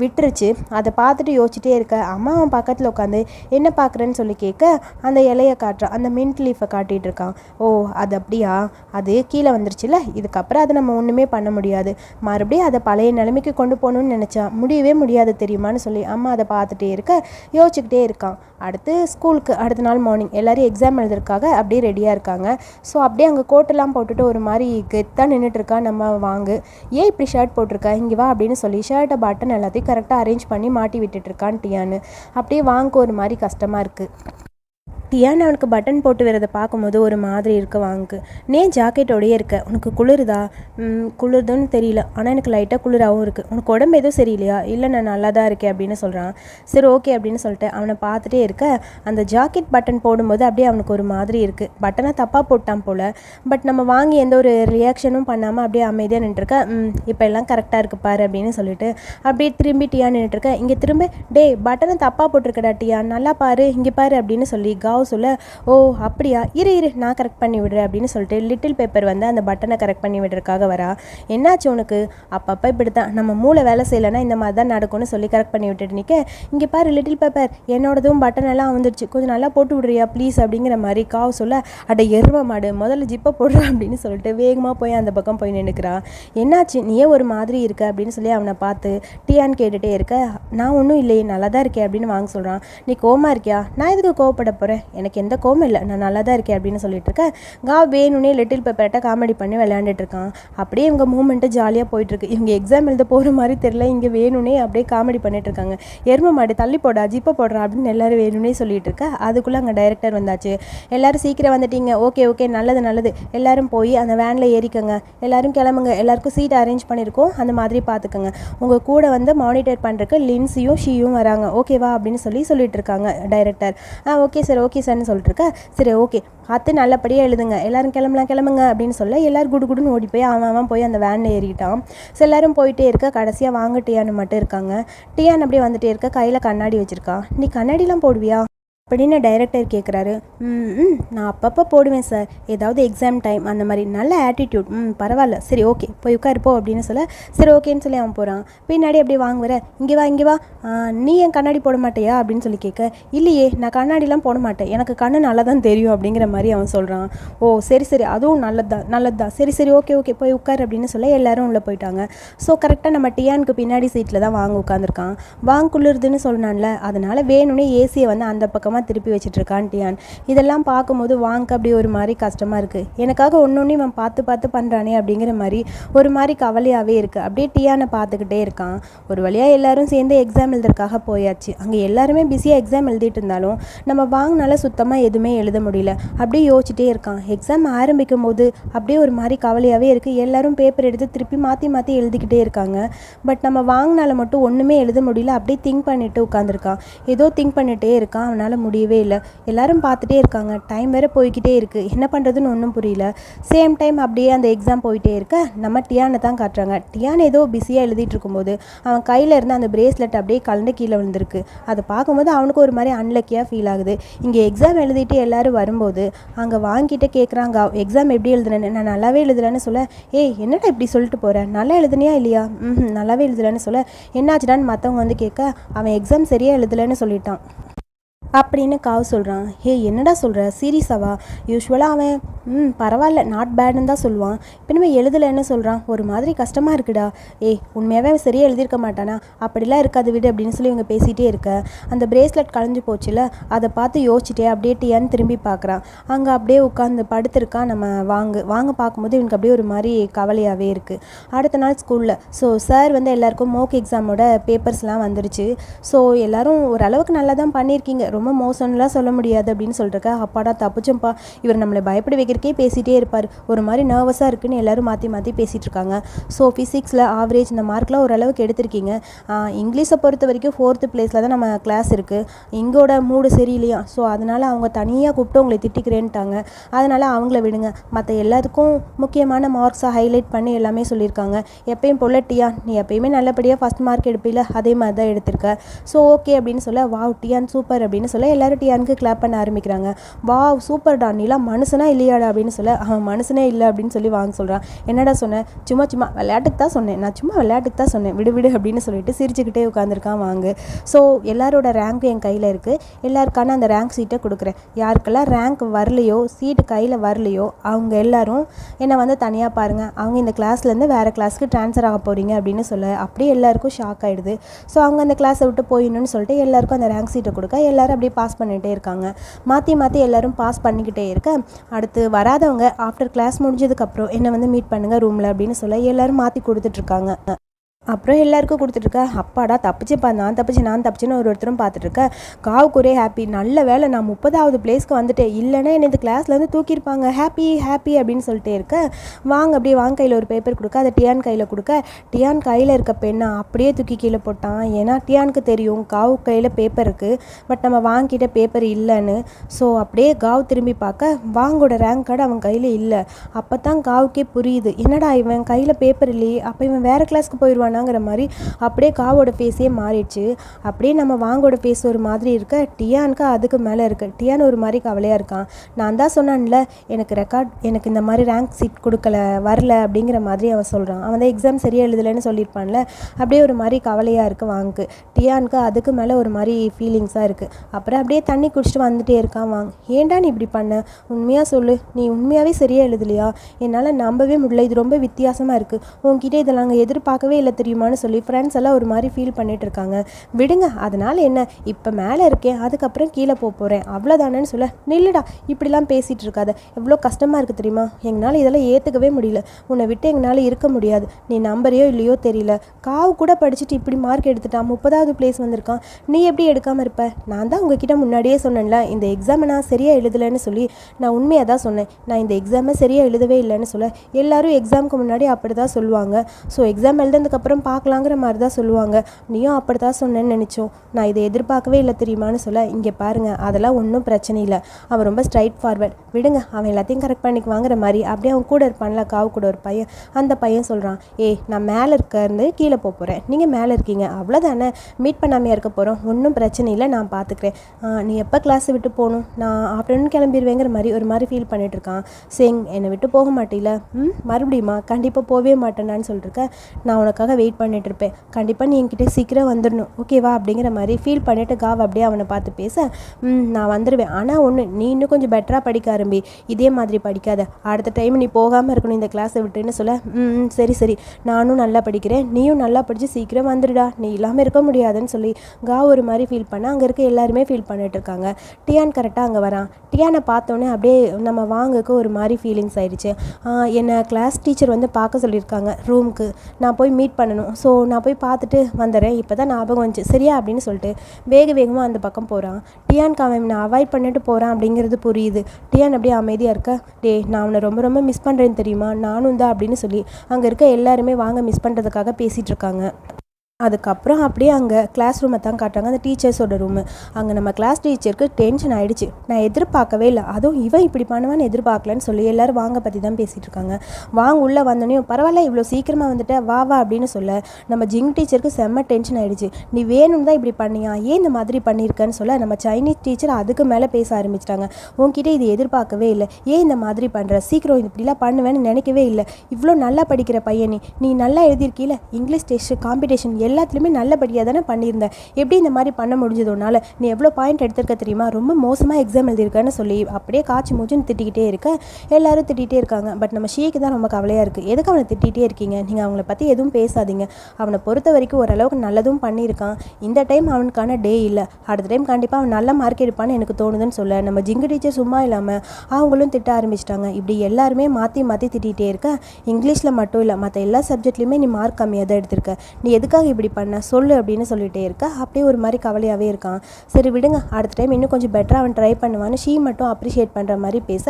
விட்டுருச்சு. அதை பார்த்துட்டு யோசிச்சுட்டே இருக்க. அம்மா அவன் பக்கத்தில் உட்காந்து என்ன பார்க்குறேன்னு சொல்லி கேட்க அந்த இலையை காட்டுறான் அந்த மின்ட் லீஃபை காட்டிகிட்டு இருக்கான். ஓ அது அப்படியா? அது கீழே வந்துருச்சுல இதுக்கப்புறம் அதை நம்ம ஒன்றுமே பண்ண முடியாது. மறுபடியும் அதை பழைய நிலைமைக்கு கொண்டு போகணும்னு நினச்சா முடியவே முடியாது தெரியுமான்னு சொல்லி அம்மா அதை பார்த்துட்டே இருக்க யோசிச்சுக்கிட்டே இருக்கான். அடுத்து ஸ்கூலுக்கு அடுத்த நாள் மார்னிங் எல்லோரும் எக்ஸாம் எழுதுறதுக்காக அப்படியே ரெடியாக இருக்காங்க. ஸோ அப்படியே அங்கே கோட்டெல்லாம் போட்டுட்டு ஒரு மாதிரி கெத்தாக நின்றுட்டுருக்கா நம்ம வாங்கு. ஏன் இப்படி ஷர்ட் போட்டிருக்கா? இங்கே வா அப்படின்னு சொல்லி ஷர்ட்டை பட்டன் எல்லாத்தையும் கரெக்டாக அரேஞ்ச் பண்ணி மாட்டி விட்டுட்ருக்கான் டியான்னு அப்படியே வாங்க ஒரு மாதிரி கஷ்டமாக இருக்குது டியான் அவனுக்கு பட்டன் போட்டு வரதை பார்க்கும்போது ஒரு மாதிரி இருக்கு வாங்கு. நீ ஜாக்கெட்டோடையே இருக்க. உனக்கு குளிருதா? குளிருதுன்னு தெரியல. ஆனால் எனக்கு லைட்டாக குளிராகவும் இருக்குது உனக்கு உடம்பு எதுவும் சரியில்லையா? இல்லை நான் நல்லா தான் இருக்கேன் அப்படின்னு சொல்கிறான் சரி ஓகே அப்படின்னு சொல்லிட்டு அவனை பார்த்துட்டே இருக்க. அந்த ஜாக்கெட் பட்டன் போடும்போது அப்படியே அவனுக்கு ஒரு மாதிரி இருக்குது பட்டனை தப்பாக போட்டான் போல். பட் நம்ம வாங்கி எந்த ஒரு ரியாக்ஷனும் பண்ணாமல் அப்படியே அமைதியாக நின்றுருக்க இப்போ எல்லாம் கரெக்டாக இருக்கு பாரு அப்படின்னு சொல்லிட்டு அப்படியே திரும்பி டியா நின்றுருக்க இங்கே திரும்ப டேய் பட்டனை தப்பாக போட்டிருக்கடா டியா நல்லா பாரு இங்கே பாரு அப்படின்னு சொல்லி கவு காவ் சொல்ல ஓ அப்படியா? இரு இரு நான் கரெக்ட் பண்ணி விடுறேன் அப்படின்னு சொல்லிட்டு லிட்டில் பேப்பர் வந்து அந்த பட்டனை கரெக்ட் பண்ணி விடுறதுக்காக வரா. என்னாச்சு உனக்கு? அப்பப்போ இப்படி தான் நம்ம மூளை வேலை செய்யலைன்னா இந்த மாதிரி தான் நடக்கும்னு சொல்லி கரெக்ட் பண்ணி விட்டுட்டு நிற்க இங்கே பாரு லிட்டில் பேப்பர் என்னோடதும் பட்டன் எல்லாம் வந்துருச்சு. கொஞ்சம் நல்லா போட்டு விடுறியா ப்ளீஸ் அப்படிங்கிற மாதிரி காவ் சொல்ல அட எருவ மாடு முதல்ல ஜிப்பை போடுறா அப்படின்னு சொல்லிட்டு வேகமாக போய் அந்த பக்கம் போய் நின்றுக்கிறா என்னாச்சு? நீயே ஒரு மாதிரி இருக்க அப்படின்னு சொல்லி அவனை பார்த்து டீயான்னு கேட்டுகிட்டே இருக்க. நான் ஒன்றும் இல்லையே நல்லா தான் இருக்கேன் அப்படின்னு வாங்க சொல்கிறான் நீ கோமா இருக்கியா? நான் எதுக்கு கோவப்பட போகிறேன் எனக்கு எந்த கோவம் இல்லை. நான் நல்லா தான் இருக்கேன் அப்படின்னு சொல்லிட்டு இருக்கேன் கா வேணும்னே லிட்டில் பேப்பர்கிட்ட காமெடி பண்ணி விளையாண்டுட்டு இருக்கான். அப்படியே இவங்க மூமெண்ட்டு ஜாலியாக போயிட்டுருக்கு. இவங்க எக்ஸாம் எழுத போகிற மாதிரி தெரில இங்கே வேணும்னே அப்படியே காமெடி பண்ணிட்டு இருக்காங்க. எரும மாடு தள்ளி போடா ஜிப்பை போடுறா அப்படின்னு எல்லாரும் வேணும்னே சொல்லிட்டு இருக்க. அதுக்குள்ளே அங்கே டைரக்டர் வந்தாச்சு. எல்லாரும் சீக்கிரம் வந்துட்டீங்க. ஓகே ஓகே நல்லது நல்லது. எல்லாரும் போய் அந்த வேனில் ஏறிக்கங்க. எல்லாரும் கிளம்புங்க. எல்லாருக்கும் சீட் அரேஞ்ச் பண்ணியிருக்கோம் அந்த மாதிரி பார்த்துக்கோங்க உங்கள் கூட வந்து மானிட்டர் பண்ணுறக்கு லின்ஸியும் ஷீயும் வராங்க. ஓகேவா அப்படின்னு சொல்லி சொல்லிட்டு இருக்காங்க டைரக்டர் ஆ ஓகே சார் ஓகே சார்னு சொல்லிட்டுருக்க. சரி ஓகே பார்த்து நல்லபடியாக எழுதுங்க. எல்லாரும் கிளம்பலாம் கிளம்புங்க அப்படின்னு சொல்ல எல்லாரும் குடு குடுன்னு ஓடி போய் அவன் அவன் போய் அந்த வேனில் ஏறிட்டான். ஸோ எல்லாரும் போயிட்டே இருக்க. கடைசியாக வாங்க டியான்னு மட்டும் இருக்காங்க. டியான் அப்படியே வந்துட்டே இருக்க. கையில் கண்ணாடி வச்சிருக்கா. நீ கண்ணாடிலாம் போடுவியா? அப்படின்னு டைரக்டர் கேட்குறாரு ம் ம் நான் அப்பப்போ போடுவேன் சார் ஏதாவது எக்ஸாம் டைம் அந்த மாதிரி நல்ல ஆட்டிடியூட் ம் பரவாயில்ல. சரி ஓகே போய் உட்காருப்போ அப்படின்னு சொல்ல சரி ஓகேன்னு சொல்லி அவன் போகிறான் பின்னாடி அப்படியே வாங்குவர இங்கே வா இங்கே வா. நீ ஏன் கண்ணாடி போட மாட்டியா? அப்படின்னு சொல்லி கேட்க இல்லையே நான் கண்ணாடிலாம் போட மாட்டேன். எனக்கு கண்ணு நல்லா தான் தெரியும் அப்படிங்கிற மாதிரி அவன் சொல்கிறான் ஓ சரி சரி. அதுவும் நல்லது தான் சரி சரி ஓகே ஓகே போய் உட்கார் அப்படின்னு சொல்ல எல்லாரும் உள்ளே போயிட்டாங்க. ஸோ கரெக்டாக நம்ம டியானுக்கு பின்னாடி சீட்டில் தான் வாங்க உட்காந்துருக்கான் வாங்க குளிருதுன்னு சொன்னான்ல அதனால் வேணும்னே ஏசியை வந்து அந்த பக்கமாக திருப்பி வச்சிட்ருக்கான் டியான். இதெல்லாம் பார்க்கும்போது வாங்க அப்படியே ஒரு மாதிரி கஷ்டமாக இருக்குது எனக்காக ஒன்று ஒன்று இவன் பார்த்து பார்த்து பண்ணுறானே அப்படிங்கிற மாதிரி ஒரு மாதிரி கவலையாகவே இருக்குது அப்படியே டியானை பார்த்துக்கிட்டே இருக்கான். ஒரு வழியாக எல்லாரும் சேர்ந்து எக்ஸாம் எழுதுறதுக்காக போயாச்சு. அங்கே எல்லாருமே பிஸியாக எக்ஸாம் எழுதிட்டு இருந்தாலும் நம்ம வாங்கினால சுத்தமாக எதுவுமே எழுத முடியல. அப்படியே யோசிச்சுட்டே இருக்கான். எக்ஸாம் ஆரம்பிக்கும் போது அப்படியே ஒரு மாதிரி கவலையாகவே இருக்குது எல்லோரும் பேப்பர் எடுத்து திருப்பி மாற்றி மாற்றி எழுதிக்கிட்டே இருக்காங்க. பட் நம்ம வாங்கினால மட்டும் ஒன்றுமே எழுத முடியல. அப்படியே திங்க் பண்ணிட்டு உட்காந்துருக்கான் ஏதோ திங்க் பண்ணிட்டே இருக்கான். அவனால் முடியவே இல்லை. எல்லாரும் பார்த்துட்டே இருக்காங்க. டைம் வேறு போய்கிட்டே இருக்குது என்ன பண்ணுறதுன்னு ஒன்றும் புரியல. சேம் டைம் அப்படியே அந்த எக்ஸாம் போயிட்டே இருக்க. நம்ம டியானை தான் காட்டுறாங்க. டியான் ஏதோ பிஸியாக எழுதிட்டு இருக்கும்போது அவன் கையில் இருந்த அந்த பிரேஸ்லெட் அப்படியே கலந்து கீழே விழுந்திருக்கு. அதை பார்க்கும்போது அவனுக்கு ஒரு மாதிரி அன்லக்கியாக ஃபீல் ஆகுது. இங்கே எக்ஸாம் எழுதிட்டு எல்லோரும் வரும்போது அங்கே வாங்கிட்டு கேட்குறாங்க எக்ஸாம் எப்படி எழுதுனேன்னு? நான் நல்லாவே எழுதுறேன்னு சொல்ல. ஏய் என்னடா இப்படி சொல்லிட்டு போகிறேன் நல்லா எழுதுனியா இல்லையா? ம் நல்லாவே எழுதுறேன்னு சொல்ல. என்னாச்சுடான்னு மற்றவங்க வந்து கேட்க அவன் எக்ஸாம் சரியாக எழுதலைன்னு சொல்லிட்டான். அப்படின்னு காவ் சொல்கிறான் ஹே என்னடா சொல்கிற சீரியஸாவா யூஸ்வலாக அவன் ம் பரவாயில்ல நாட் பேடுன்னு தான் சொல்லுவான். இப்போ நம்ம எழுதலைன்னு சொல்கிறான் ஒரு மாதிரி கஷ்டமாக இருக்குடா. ஏய் உண்மையாகவே அவன் சரியாக எழுதியிருக்க மாட்டானா? அப்படிலாம் இருக்காது விடு அப்படின்னு சொல்லி இவங்க பேசிகிட்டே இருக்க. அந்த பிரேஸ்லெட் கலைஞ்சு போச்சுல அதை பார்த்து யோசிச்சுட்டே அப்படியே டியான்னு திரும்பி பார்க்குறான். அங்கே அப்படியே உட்காந்து படுத்திருக்கான் நம்ம வாங்க. வாங்க பார்க்கும்போது இவனுக்கு அப்படியே ஒரு மாதிரி கவலையாகவே இருக்குது அடுத்த நாள் ஸ்கூலில் ஸோ சார் வந்து எல்லாருக்கும் மோக் எக்ஸாமோட பேப்பர்ஸ்லாம் வந்துருச்சு. ஸோ எல்லாரும் ஓரளவுக்கு நல்லா தான் பண்ணியிருக்கீங்க. ரொம்ப ரொம்ப மோசம்லாம் சொல்ல முடியாது அப்படின்னு சொல்லிருக்கா அப்பாடா தப்பிச்சோம்ப்பா இவர் நம்மளை பயப்பட வைக்கிறக்கே பேசிகிட்டே இருப்பார். ஒரு மாதிரி நர்வஸாக இருக்குன்னு எல்லோரும் மாற்றி மாற்றி பேசிகிட்டு இருக்காங்க. ஸோ ஃபிசிக்ஸில் ஆவரேஜ் இந்த மார்க்லாம் ஓரளவுக்கு எடுத்திருக்கீங்க. இங்கிலீஷை பொறுத்த வரைக்கும் ஃபோர்த்து பிளேஸில் தான் நம்ம கிளாஸ் இருக்குது இங்கோட மூடு சரியில்லையா? ஸோ அதனால் அவங்க தனியாக கூப்பிட்டு உங்களை திட்டிக்கிறேன்ட்டாங்க. அதனால் அவங்கள விடுங்க. மற்ற எல்லாத்துக்கும் முக்கியமான மார்க்ஸை ஹைலைட் பண்ணி எல்லாமே சொல்லியிருக்காங்க. எப்பயும் பொல்லட்டியா நீ எப்பயுமே நல்லபடியாக ஃபஸ்ட் மார்க் எடுப்பில அதே மாதிரி தான் எடுத்திருக்க. ஸோ ஓகே அப்படின்னு சொல்ல வாவ் டியான் சூப்பர் அப்படின்னு சொல்ல எல்லாரும் டியானுக்கு கிளாப் பண்ண ஆரம்பிக்கிறாங்க. வா சூப்பர்டா நீலாம் மனுஷனா இல்லையாடா? அப்படின்னு சொல்ல அவன் மனுஷனே இல்லை அப்படின்னு சொல்லி வாங்க சொல்கிறான் என்னடா சொன்னேன் சும்மா சும்மா விளையாட்டுக்கு தான் சொன்னேன். நான் சும்மா விளையாட்டுக்கு தான் சொன்னேன். விடு விடு அப்படின்னு சொல்லிட்டு சிரிச்சுக்கிட்டே உட்காந்துருக்கான் வாங்க. ஸோ எல்லாரோட ரேங்க்கும் என் கையில் இருக்குது எல்லாருக்கான அந்த ரேங்க் சீட்டை கொடுக்குறேன். யாருக்கெல்லாம் ரேங்க் வரலையோ சீட்டு கையில் வரலையோ அவங்க எல்லாரும் என்னை வந்து தனியாக பாருங்கள் அவங்க இந்த கிளாஸ்லேருந்து வேறு கிளாஸ்க்கு ட்ரான்ஸ்ஃபர் ஆக போகிறீங்க அப்படின்னு சொல்ல அப்படியே எல்லாருக்கும் ஷாக் ஆகிடுது ஸோ அவங்க அந்த கிளாஸை விட்டு போயிடணும்னு சொல்லிட்டு எல்லாருக்கும் அந்த ரேங்க் சீட்டை கொடுக்க எல்லாரும் அப்படியே பாஸ் பண்ணிகிட்டே இருக்காங்க. மாற்றி மாற்றி எல்லாரும் பாஸ் பண்ணிக்கிட்டே இருக்க. அடுத்து வராதவங்க ஆஃப்டர் கிளாஸ் முடிஞ்சதுக்கப்புறம் என்னை வந்து மீட் பண்ணுங்கள் ரூமில் அப்படின்னு சொல்ல எல்லோரும் மாற்றி கொடுத்துட்ருக்காங்க அப்புறம் எல்லாருக்கும் கொடுத்துட்ருக்கேன் அப்பாடா தப்பிச்சுப்பா நான் தப்பிச்சு நான் தப்பிச்சேன்னு ஒரு ஒருத்தரும் பார்த்துட்ருக்க. காவுக்கு ஒரே ஹாப்பி நல்ல வேலை நான் முப்பதாவது பிளேஸ்க்கு வந்துட்டேன். இல்லைன்னா என்னை இந்த கிளாஸ்லேருந்து தூக்கியிருப்பாங்க. ஹாப்பி ஹாப்பி அப்படின்னு சொல்லிட்டே இருக்க. வாங்க அப்படியே வாங்க கையில் ஒரு பேப்பர் கொடுக்க. அதை டியான் கையில் கொடுக்க. டியான் கையில் இருக்க பெண்ணை அப்படியே தூக்கி கீழே போட்டான். ஏன்னா டியானுக்கு தெரியும் காவு கையில் பேப்பர் இருக்குது பட் நம்ம வாங்கிட்ட பேப்பர் இல்லைன்னு. ஸோ அப்படியே காவ் திரும்பி பார்க்க வாங்கோட ரேங்க் கார்டு அவன் கையில் இல்லை. அப்போ தான் காவுக்கே புரியுது. என்னடா இவன் கையில் பேப்பர் இல்லையே? அப்போ இவன் வேறு கிளாஸ்க்கு போயிடுவான் வேணாங்கிற மாதிரி அப்படியே காவோட ஃபேஸே மாறிடுச்சு. அப்படியே நம்ம வாங்கோட ஃபேஸ் ஒரு மாதிரி இருக்க டியானுக்கு அதுக்கு மேலே இருக்கு. டியான் ஒரு மாதிரி கவலையாக இருக்கான். நான் தான் சொன்னான்ல எனக்கு ரெக்கார்ட் எனக்கு இந்த மாதிரி ரேங்க் சீட் கொடுக்கல வரல அப்படிங்கிற மாதிரி அவன் சொல்கிறான் அவன் தான் எக்ஸாம் சரியாக எழுதலைன்னு சொல்லியிருப்பான்ல அப்படியே ஒரு மாதிரி கவலையாக இருக்குது வாங்கு டியானுக்கு அதுக்கு மேலே ஒரு மாதிரி ஃபீலிங்ஸாக இருக்குது அப்புறம் அப்படியே தண்ணி குடிச்சிட்டு வந்துட்டே இருக்கான் வாங்க ஏன்டா நீ இப்படி பண்ண? உண்மையாக சொல்லு. நீ உண்மையாகவே சரியாக எழுதலையா? என்னால் நம்பவே முடியல. இது ரொம்ப வித்தியாசமாக இருக்குது உங்ககிட்ட இதை நாங்கள் எதிர்பார்க்கவே இல்லை தெரியுமான்னு சொல்லி ஃப்ரெண்ட்ஸ் எல்லாம் ஒரு மாதிரி ஃபீல் பண்ணிட்டு இருக்காங்க. விடுங்க அதனால் என்ன? இப்போ மேலே இருக்கேன் அதுக்கப்புறம் கீழே போக போகிறேன் அவ்வளோதானேன்னு சொல்ல நில்லுடா இப்படிலாம் பேசிகிட்டு இருக்காத. எவ்வளோ கஷ்டமாக இருக்குது தெரியுமா? எங்களால் இதெல்லாம் ஏற்றுக்கவே முடியல. உன்னை விட்டு எங்களால் இருக்க முடியாது. நீ நம்பரையோ இல்லையோ தெரியல. காவு கூட படிச்சுட்டு இப்படி மார்க் எடுத்துட்டான். முப்பதாவது பிளேஸ் வந்திருக்கான். நீ எப்படி எடுக்காமல் இருப்ப? நான் தான் உங்ககிட்ட முன்னாடியே சொன்னேன்ல இந்த எக்ஸாமை நான் சரியாக எழுதலைன்னு சொல்லி நான் உண்மையாக தான் சொன்னேன். நான் இந்த எக்ஸாமை சரியாக எழுதவே இல்லைன்னு சொல்ல எல்லாரும் எக்ஸாமுக்கு முன்னாடி அப்படி தான் சொல்லுவாங்க. ஸோ எக்ஸாம் எழுதுனதுக்கப்புறம் பார்க்கலாங்கிற மாதிரி தான் சொல்லுவாங்க. நீயும் அப்படி தான் சொன்னேன்னு நினச்சோம். நான் இதை எதிர்பார்க்கவே இல்லை தெரியுமான்னு சொல்ல இங்கே பாருங்கள் அதெல்லாம் ஒன்றும் பிரச்சனை இல்லை. அவன் ரொம்ப ஸ்ட்ரைட் ஃபார்வர்ட் விடுங்க அவன் எல்லாத்தையும் கரெக்ட் பண்ணிக்குவாங்கிற மாதிரி. அப்படியே அவன் கூட இருப்பான்ல காவு கூட ஒரு பையன். அந்த பையன் சொல்கிறான் ஏய் நான் மேலே இருக்கிறது கீழே போக போகிறேன் நீங்கள் மேலே இருக்கீங்க அவ்வளோதானே மீட் பண்ணாமையாக இருக்க போகிறோம் ஒன்றும் பிரச்சனை இல்லை நான் பார்த்துக்கிறேன் நீ எப்போ கிளாஸ் விட்டு போகணும்? நான் ஆஃப்டர்நூன் கிளம்பிடுவேங்கிற மாதிரி ஒரு மாதிரி ஃபீல் பண்ணிட்டு இருக்கான். என்னை விட்டு போக மாட்டேல ம் மறுபடியுமா? கண்டிப்பாக போகவே மாட்டேனான்னு சொல்லிருக்க நான் உனக்காக வெயிட் பண்ணிட்டு இருப்பேன் கண்டிப்பாக நீ என்கிட்ட சீக்கிரம் வந்துடணும் ஓகேவா அப்படிங்கிற மாதிரி ஃபீல் பண்ணிவிட்டு காவ் அப்படியே அவனை பார்த்து பேச. ம் நான் வந்துடுவேன் ஆனால் ஒன்று நீ இன்னும் கொஞ்சம் பெட்டராக படிக்க ஆரம்பி. இதே மாதிரி படிக்காத. அடுத்த டைம் நீ போகாமல் இருக்கணும் இந்த கிளாஸை விட்டுன்னு சொல்ல. ம் சரி சரி. நானும் நல்லா படிக்கிறேன். நீயும் நல்லா படித்து சீக்கிரம் வந்துடுடா. நீ இல்லாமல் இருக்க முடியாதுன்னு சொல்லி கா ஒரு மாதிரி ஃபீல் பண்ண. அங்கே இருக்க எல்லாருமே ஃபீல் பண்ணிட்டு இருக்காங்க. டியான் கரெக்டாக அங்கே வரான். டியானை பார்த்தோன்னே அப்படியே நம்ம வாங்கக்கு ஒரு மாதிரி ஃபீலிங்ஸ் ஆயிடுச்சு. என்னை கிளாஸ் டீச்சர் வந்து பார்க்க சொல்லியிருக்காங்க. ரூமுக்கு நான் போய் மீட் பண்ணணும். ஸோ நான் போய் பார்த்துட்டு வந்துடுறேன் இப்போ தான் ஞாபகம் வந்துச்சு. சரியா? அப்படின்னு சொல்லிட்டு வேக வேகமாக அந்த பக்கம் போகிறான் டியான் அவன் நான் அவாய்ட் பண்ணிட்டு போகிறான் அப்படிங்கிறது புரியுது. டியான் அப்படியே அமைதியாக இருக்க டே நான் அவனை ரொம்ப ரொம்ப மிஸ் பண்ணுறேன்னு தெரியுமா? நானும் தான் அப்படின்னு சொல்லி அங்கே இருக்க எல்லாருமே வாங்க மிஸ் பண்ணுறதுக்காக பேசிகிட்டு இருக்காங்க. அதுக்கப்புறம் அப்படியே அங்கே கிளாஸ் ரூமை தான் காட்டுறாங்க. அந்த டீச்சர்ஸோட ரூமு அங்கே நம்ம கிளாஸ் டீச்சருக்கு டென்ஷன் ஆகிடுச்சு நான் எதிர்பார்க்கவே இல்லை. அதுவும் இவன் இப்படி பண்ணுவான்னு எதிர்பார்க்கலன்னு சொல்லி எல்லோரும் வாங்க பற்றி தான் பேசிகிட்டு இருக்காங்க. வாங்க உள்ளே வந்தோடனே பரவாயில்ல இவ்வளோ சீக்கிரமாக வந்துட்டு வா வா அப்படின்னு சொல்ல நம்ம ஜிங் டீச்சருக்கு செம்ம டென்ஷன் ஆகிடுச்சு நீ வேணும்னு தான் இப்படி பண்ணியா? ஏன் இந்த மாதிரி பண்ணியிருக்கன்னு சொல்ல நம்ம சைனீஸ் டீச்சர் அதுக்கு மேலே பேச ஆரம்பிச்சிட்டாங்க. உன்கிட்ட இது எதிர்பார்க்கவே இல்லை. ஏன் இந்த மாதிரி பண்ணுற சீக்கிரம் இப்படிலாம் பண்ணுவேன்னு நினைக்கவே இல்லை. இவ்வளோ நல்லா படிக்கிற பையன் நீ. நீ நல்லா எழுதியிருக்கீல? இங்கிலீஷ் டெஸ்ட் காம்படிஷன் எல்லாத்துலேயுமே நல்லபடியாக தானே பண்ணியிருந்தேன். எப்படி இந்த மாதிரி பண்ண முடிஞ்சது? உன்னால நீ எவ்வளோ பாயிண்ட் எடுத்திருக்க தெரியுமா? ரொம்ப மோசமாக எக்ஸாம் எழுதியிருக்கேன்னு சொல்லி அப்படியே காய்ச்சி மூச்சுன்னு திட்டிக்கிட்டே இருக்க. எல்லாரும் திட்டிகிட்டே இருக்காங்க. பட் நம்ம ஷீக்கு தான் ரொம்ப கவலையாக இருக்குது எதுக்கு அவனை திட்டிகிட்டே இருக்கீங்க? நீங்கள் அவங்கள பற்றி எதுவும் பேசாதீங்க. அவனை பொறுத்த வரைக்கும் ஓரளவுக்கு நல்லதும் பண்ணியிருக்கான். இந்த டைம் அவனுக்கான டே இல்லை. அடுத்த டைம் கண்டிப்பாக அவன் நல்ல மார்க் எடுப்பான்னு எனக்கு தோணுதுன்னு சொல்ல. நம்ம ஜிங்கு டீச்சர் சும்மா இல்லாமல் அவங்களும் திட்ட ஆரம்பிச்சிட்டாங்க. இப்படி எல்லாருமே மாற்றி மாற்றி திட்டிகிட்டே இருக்க. இங்கிலீஷில் மட்டும் இல்லை. மற்ற எல்லா சப்ஜெக்ட்லேயுமே நீ மார்க் கம்மியாக தான் எடுத்திருக்க. நீ எதுக்காக இப்படி பண்ண சொல்லு அப்படின்னு சொல்லிகிட்டே இருக்க. அப்படியே ஒரு மாதிரி கவலையாகவே இருக்கான். சரி விடுங்க. அடுத்த டைம் இன்னும் கொஞ்சம் பெட்டராக அவன் ட்ரை பண்ணுவான்னு ஷீ மட்டும் அப்ரிஷியேட் பண்ணுற மாதிரி பேச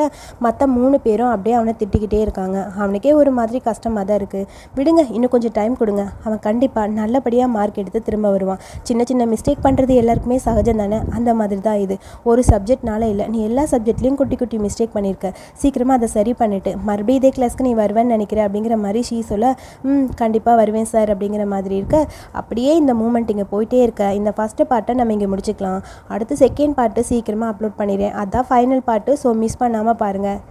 மற்ற மூணு பேரும் அப்படியே அவனை திட்டிக்கிட்டே இருக்காங்க. அவனுக்கே ஒரு மாதிரி கஷ்டமாக தான் இருக்குது விடுங்க இன்னும் கொஞ்சம் டைம் கொடுங்க. அவன் கண்டிப்பாக நல்லபடியாக மார்க் எடுத்து திரும்ப வருவான். சின்ன சின்ன மிஸ்டேக் பண்ணுறது எல்லாருக்குமே சகஜம் தானே? அந்த மாதிரி தான் இது. ஒரு சப்ஜெக்ட்னால இல்லை நீ எல்லா சப்ஜெக்ட்லேயும் குட்டி குட்டி மிஸ்டேக் பண்ணியிருக்க சீக்கிரமாக அதை சரி பண்ணிவிட்டு மறுபடியும் இதே கிளாஸ்க்கு நீ வருவேன்னு நினைக்கிறேன் அப்படிங்கிற மாதிரி ஷீ சொல்ல ம் கண்டிப்பாக வருவேன் சார் அப்படிங்கிற மாதிரி இருக்க. அப்படியே இந்த மூமெண்ட் இங்கே போயிட்டே இருக்க. இந்த ஃபஸ்ட்டு பார்ட்டை நம்ம இங்கே முடிச்சுக்கலாம். அடுத்து செகண்ட் பார்ட்டு சீக்கிரமாக அப்லோட் பண்ணிடுறேன். அதுதான் ஃபைனல் பார்ட்டு ஸோ மிஸ் பண்ணாமல் பாருங்கள்